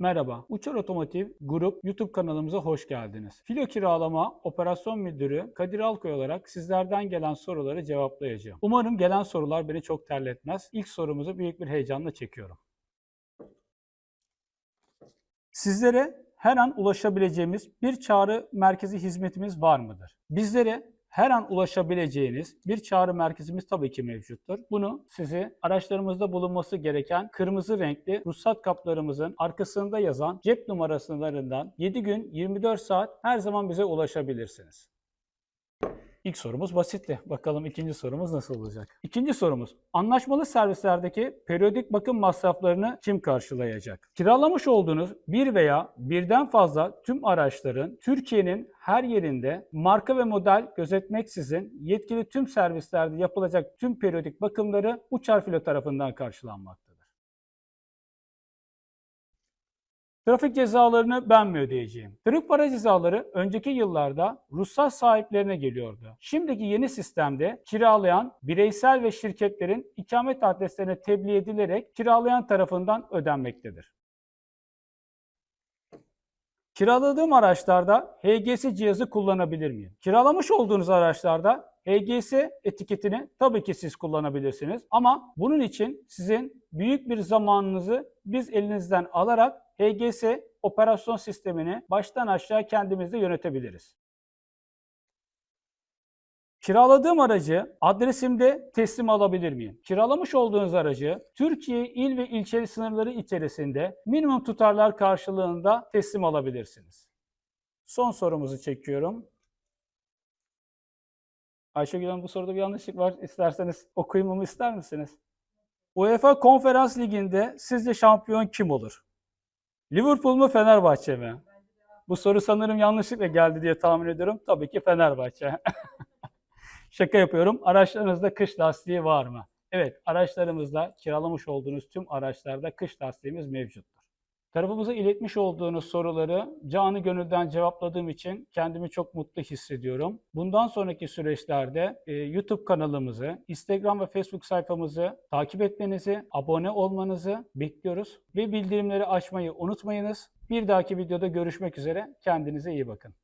Merhaba, Uçar Otomotiv Grup YouTube kanalımıza hoş geldiniz. Filo Kiralama Operasyon Müdürü Kadir Alkoy olarak sizlerden gelen soruları cevaplayacağım. Umarım gelen sorular beni çok terletmez. İlk sorumuzu büyük bir heyecanla çekiyorum. Sizlere her an ulaşabileceğimiz bir çağrı merkezi hizmetimiz var mıdır? Bizlere her an ulaşabileceğiniz bir çağrı merkezimiz tabii ki mevcuttur. Bunu sizi araçlarımızda bulunması gereken kırmızı renkli ruhsat kaplarımızın arkasında yazan cep numaralarından 7 gün 24 saat her zaman bize ulaşabilirsiniz. İlk sorumuz basitti. Bakalım ikinci sorumuz nasıl olacak? İkinci sorumuz. Anlaşmalı servislerdeki periyodik bakım masraflarını kim karşılayacak? Kiralamış olduğunuz bir veya birden fazla tüm araçların Türkiye'nin her yerinde marka ve model gözetmeksizin yetkili tüm servislerde yapılacak tüm periyodik bakımları Uçar Filo tarafından karşılanmaktadır. Trafik cezalarını ben mi ödeyeceğim? Trafik para cezaları önceki yıllarda ruhsat sahiplerine geliyordu. Şimdiki yeni sistemde kiralayan bireysel ve şirketlerin ikamet adreslerine tebliğ edilerek kiralayan tarafından ödenmektedir. Kiraladığım araçlarda HGS cihazı kullanabilir miyim? Kiralamış olduğunuz araçlarda HGS etiketini tabii ki siz kullanabilirsiniz ama bunun için sizin büyük bir zamanınızı biz elinizden alarak HGS operasyon sistemini baştan aşağı kendimizde yönetebiliriz. Kiraladığım aracı adresimde teslim alabilir miyim? Kiralamış olduğunuz aracı Türkiye il ve ilçeli sınırları içerisinde minimum tutarlar karşılığında teslim alabilirsiniz. Son sorumuzu çekiyorum. Ayşegül Hanım bu soruda bir yanlışlık var. İsterseniz okuyayım ister misiniz? UEFA Konferans Ligi'nde sizce şampiyon kim olur? Liverpool mu Fenerbahçe mi? Bu soru sanırım yanlışlıkla geldi diye tahmin ediyorum. Tabii ki Fenerbahçe. Şaka yapıyorum. Araçlarınızda kış lastiği var mı? Evet, araçlarımızda kiralamış olduğunuz tüm araçlarda kış lastiğimiz mevcuttur. Tarafımıza iletmiş olduğunuz soruları canı gönülden cevapladığım için kendimi çok mutlu hissediyorum. Bundan sonraki süreçlerde e, YouTube kanalımızı, Instagram ve Facebook sayfamızı takip etmenizi, abone olmanızı bekliyoruz. Ve bildirimleri açmayı unutmayınız. Bir dahaki videoda görüşmek üzere. Kendinize iyi bakın.